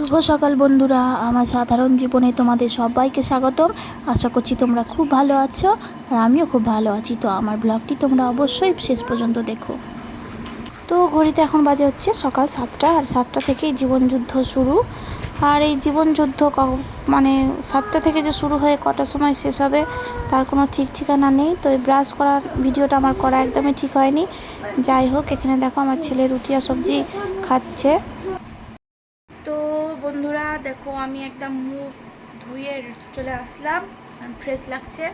শুভ সকাল বন্ধুরা। আমার সাধারণ জীবনে তোমাদের সবাইকে স্বাগতম। আশা করছি তোমরা খুব ভালো আছো আর আমিও খুব ভালো আছি। তো আমার ব্লগটি তোমরা অবশ্যই শেষ পর্যন্ত দেখো। তো ঘড়িতে এখন বাজে হচ্ছে সকাল সাতটা আর সাতটা থেকেই জীবনযুদ্ধ শুরু। আর এই জীবনযুদ্ধ মানে সাতটা থেকে যে শুরু হয়ে কটার সময় শেষ হবে তার কোনো ঠিক ঠিকানা নেই। তো এই ব্রাশ করার ভিডিওটা আমার করা একদমই ঠিক হয়নি। যাই হোক, এখানে দেখো আমার ছেলে রুটি আর সবজি খাচ্ছে। আমি একদম মুখ ধুয়ে চলে আসলাম ফ্রেশ লাগছে।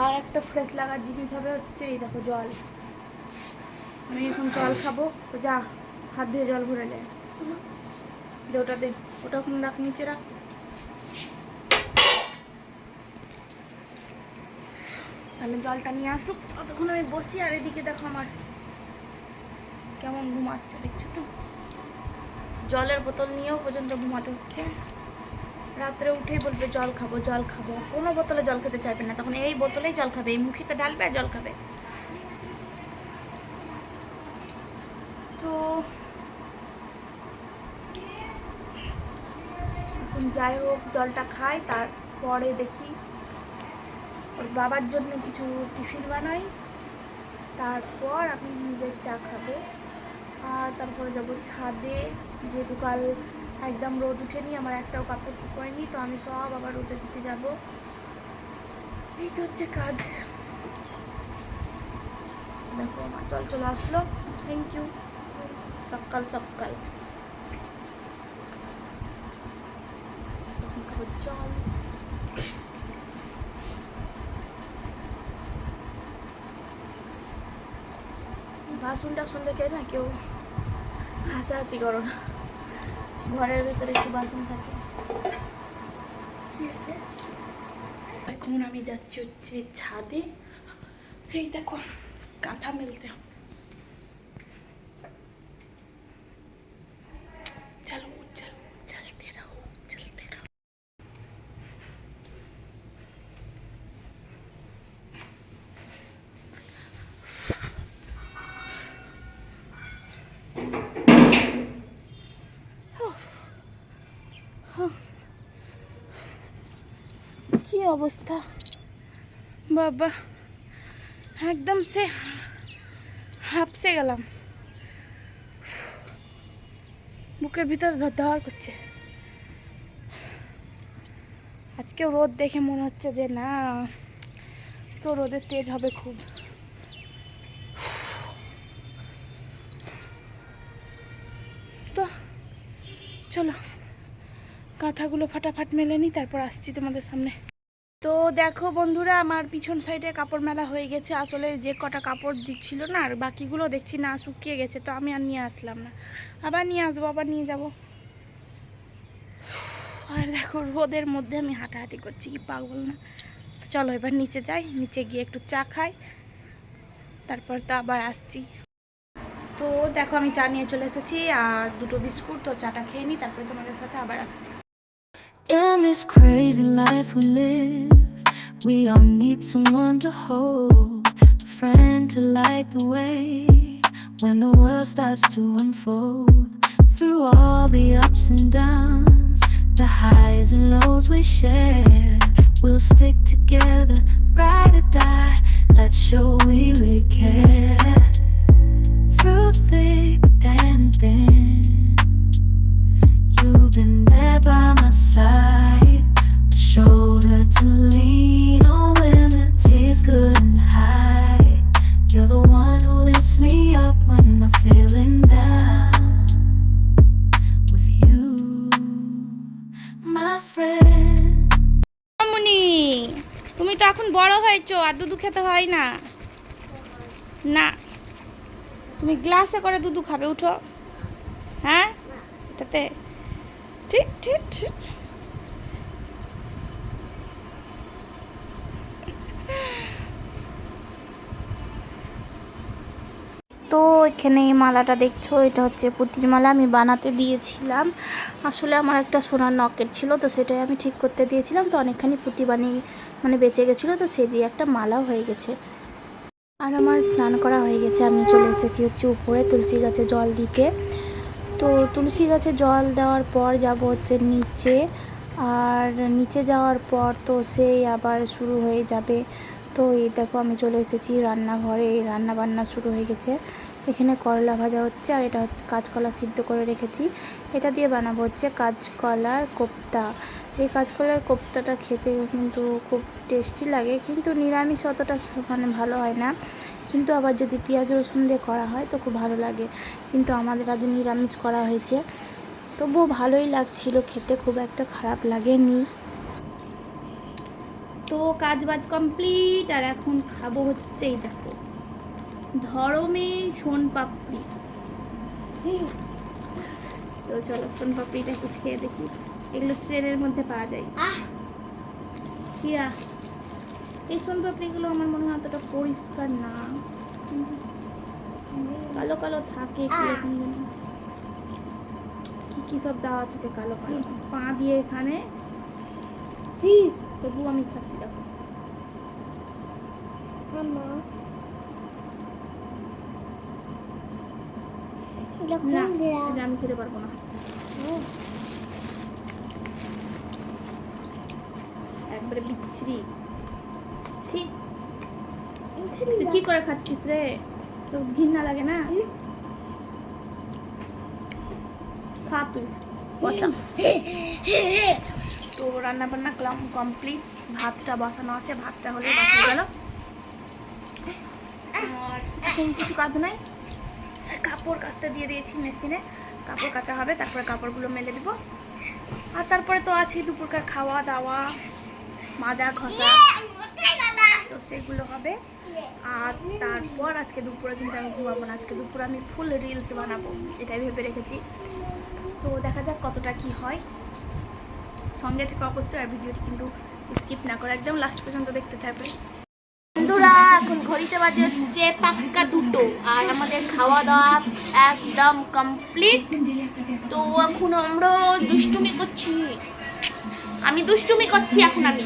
আর একটা ফ্রেশ লাগার জিনিস হবে হচ্ছে এই দেখো জল। আমি এখন জল খাব, তো যা, হাত ধুয়ে জল ভরে নেয় ওটা দে, ওটা এখন রাখ, নিচে রাখ। তাহলে জলটা নিয়ে আসুক। ততক্ষণ আমি বসি, আর এদিকে দেখো আমার কেমন ঘুমাচ্ছে, দেখছ তো? জলের বোতল নিয়েও পর্যন্ত ঘুমাতে হচ্ছে। রাত্রে উঠেই বলবে, জল খাব জল খাব। কোনো বোতলে জল খেতে চাইবে না। তখন এই বোতলেই জল খাবে, এই মুখিতে ঢালবে আর জল খাবে। তো যাই হোক, জলটা খাই, তারপরে দেখি ওর বাবার জন্য কিছু টিফিন বানাই। তারপর আমি নিজের চা খাব। আর তারপরে যাব ছাদে। যেহেতু কাল একদম রোদ উঠেনি, আমার একটাও কাপড় শুকোয়নি, তো আমি সব আবার রোদে দিতে যাব। এই তো হচ্ছে কাজ। দেখো, আমার জল চলে আসলো। থ্যাংক ইউ সকাল সকাল। জল। বাসন টাসন দেখে না কেউ? হাসাহাসি করো না। ঘরের ভেতরে একটু বাসন থাকে। এখন আমি যাচ্ছি হচ্ছে ছাদে। সেই দেখো, কাঁথা মেলতে অবস্থা। বাবা, একদম সে হাঁপসে গেলাম। বুকের ভিতর ধর করছে। আজকে রোদ দেখে মনে হচ্ছে যে না আজকেও রোদের তেজ হবে খুব। তো, চলো কাঁথাগুলো ফাটাফাট মেলে নি, তারপর আসছি তোমাদের সামনে। তো দেখো বন্ধুরা, আমার পিছন সাইডে কাপড় মেলা হয়ে গেছে। আসলে যে কটা কাপড় দিচ্ছিল না, আর বাকিগুলো দেখছি না, শুকিয়ে গেছে, তো আমি আর নিয়ে আসলাম না। আবার নিয়ে আসব, আবার নিয়ে যাব। আর দেখো, রোদের মধ্যে আমি হাঁটাহাঁটি করছি, কি পাগল না। চলো এবার নিচে যাই, নিচে গিয়ে একটু চা খাই, তারপর তো আবার আসছি। তো দেখো, আমি চা নিয়ে চলে এসেছি, আর দুটো বিস্কুট, তো চাটা খেয়ে নিই, তারপরে তোমাদের সাথে আবার আসছি। In this crazy life we live, we all need someone to hold, a friend to light the way when the world starts to unfold. Through all the ups and downs, the highs and lows we share, we'll stick together, ride or die. Let's show we really care. বড় হয়েছো, আর দুধু খেতে হয় না। না। তুমি গ্লাসে করে দুধু খাবে, উঠো। হ্যাঁ? এটাতে। ঠিক ঠিক ঠিক। তো এখানে এই মালাটা দেখছ, এটা হচ্ছে পুঁতির মালা, আমি বানাতে দিয়েছিলাম। আসলে আমার একটা সোনার নকেট ছিল, তো সেটাই আমি ঠিক করতে দিয়েছিলাম, তো অনেকখানি পুঁতি বানিয়ে মানে বেঁচে গেছিল তো সে দিয়ে একটা মালাও হয়ে গেছে। আর আমার স্নান করা হয়ে গেছে, আমি চলে এসেছি হচ্ছে উপরে তুলসী গাছে জল দিতে। তো তুলসী গাছে জল দেওয়ার পর যাব হচ্ছে নিচে, আর নিচে যাওয়ার পর তো সেই আবার শুরু হয়ে যাবে। তো এই দেখো আমি চলে এসেছি রান্নাঘরে। এই রান্না বান্না শুরু হয়ে গেছে। এখানে করলা ভাজা হচ্ছে আর এটা কাঁচকলা সিদ্ধ করে রেখেছি। এটা দিয়ে বানাবো হচ্ছে কাঁচকলার কোপ্তা। এই কাঁচকলার কোপ্তাটা খেতে কিন্তু খুব টেস্টি লাগে, কিন্তু নিরামিষ অতটা মানে ভালো হয় না। কিন্তু আবার যদি পেঁয়াজ রসুন দিয়ে করা হয় তো খুব ভালো লাগে। কিন্তু আমাদের আজ নিরামিষ করা হয়েছে। তবুও ভালোই লাগছিল, খেতে খুব একটা খারাপ লাগেনি। তো কাজ বাজ কমপ্লিট আর এখন খাব হচ্ছে এই দেখো। ধরমে সোন পাপড়ি। তো চলো সোন পাপড়িটা একটু খেয়ে দেখি। এগুলো ট্রেনের মধ্যে পাওয়া যায়। কিয়া এই সোন পাপড়িগুলো আমার মনে হয় অতটা পরিষ্কার না। কালো কালো থাকে কি কি সব দেওয়া থাকে কালো কালো। পা দিয়ে এখানে। হি, তবু আমি খাচ্ছি দেখো। না আমি খেতে পারব না। একবারে বিচ্ছিরি। ছি। কি করে খাচ্ছিস রে? তো ঘৃণা লাগে না? খা তুই। তো রান্না বান্না কমপ্লিট ভাতটা বসানো আছে, ভাতটা হলে বসে গেল আর এখন কিছু কাজ নাই। কাপড় কাচতে দিয়ে দিয়েছি মেশিনে। কাপড় কাচা হবে, তারপরে কাপড়গুলো মেলে দিব। আর তারপরে তো আছে দুপুরকার খাওয়া দাওয়া, মাজা ঘষা তো সেগুলো হবে। আর তারপর আজকে দুপুরে কিন্তু আমি ঘুমাবো না। আজকে দুপুরে আমি ফুল রিলস বানাবো, এটাই ভেবে রেখেছি। তো দেখা যাক কতটা কি হয়। সঙ্গে থেকে অবশ্যই আর ভিডিওটি কিন্তু স্কিপ না করে, একদম লাস্ট পর্যন্ত দেখতে থাকবে বন্ধুরা, এখন ঘড়িতে বাজে হচ্ছে পাক্কা দুটো, আর আমাদের খাওয়া দাওয়া একদম কমপ্লিট তো এখন আমরা দুষ্টুমি করছি। আমি দুষ্টুমি করছি এখন আমি।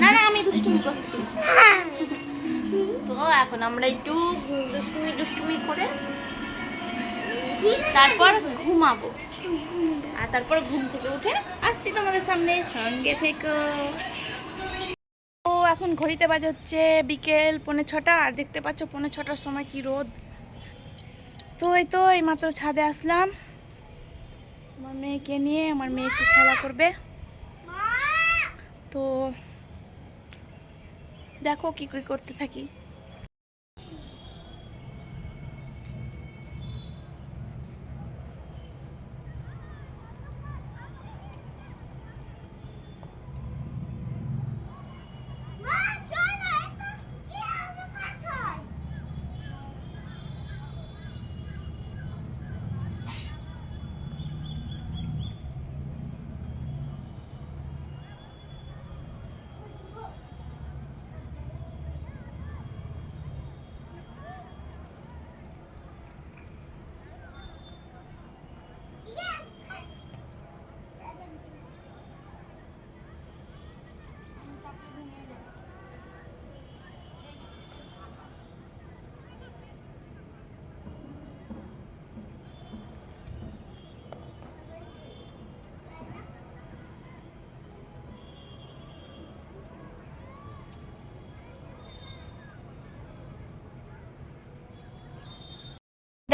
না না, আমি দুষ্টুমি করছি। তো এখন আমরা একটু দুষ্টুমি দুষ্টুমি করে তারপর ঘুমাবো। আর তারপর ঘুম থেকে উঠে আসছি তোমাদের সামনে, সঙ্গে থেকে। তো এখন ঘড়িতে বাজে হচ্ছে বিকেল পৌনে ছটা, আর দেখতে পাচ্ছ পৌনে ছটার সময় কি রোদ। তো এই তো এই মাত্র ছাদে আসলাম। আমার মেয়েকে নিয়ে, আমার মেয়ে একটু খেলা করবে। তো দেখো কি কি করতে থাকি।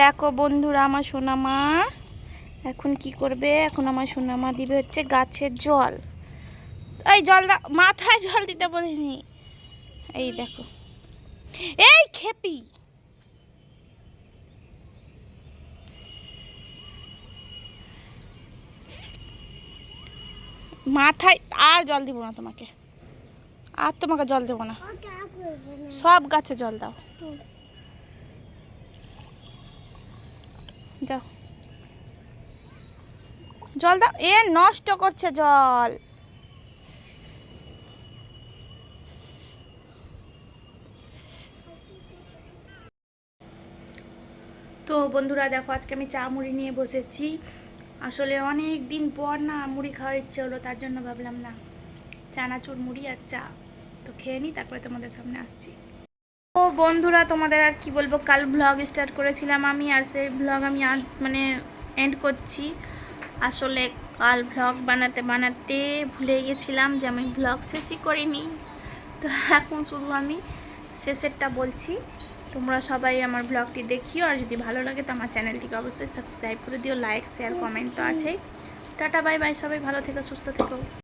দেখো বন্ধুরা আমার সোনামা। এখন কি করবে? এখন আমার সোনামা দিবে হচ্ছে গাছের জল। এই জল মাথায় জল দিতে বলিনি। এই দেখো। এই খেপি। মাথায় আর জল দিব না তোমাকে। আর তোমাকে জল দেবো না। সব গাছে জল দাও। যাও। জল দাও। এ, নষ্ট করছে জল। তো বন্ধুরা, দেখো, আজকে আমি চা মুড়ি নিয়ে বসেছি। আসলে অনেক দিন পর না মুড়ি খাওয়ার ইচ্ছে হলো, তার জন্য ভাবলাম না, চানাচুর মুড়ি আর চা। তো খেয়ে নিই তারপরে তোমাদের সামনে আসছি। ও বন্ধুরা, তোমাদের আর কি বলব? কাল ব্লগ স্টার্ট করেছিলাম আমি, আর সেই ব্লগ আমি মানে এন্ড করছি। আসলে কাল ব্লগ বানাতে বানাতে ভুলে গেছিলাম যে আমি ব্লগ শেষই করিনি। তো এখন শুধু আমি শেষেরটা বলছি। তোমরা সবাই আমার ব্লগটি দেখিও, আর যদি ভালো লাগে তো আমার চ্যানেলটিকে অবশ্যই সাবস্ক্রাইব করে দিও। লাইক শেয়ার কমেন্ট তো আছেই। টাটা বাই বাই সবাই ভালো থেকো, সুস্থ থেকো।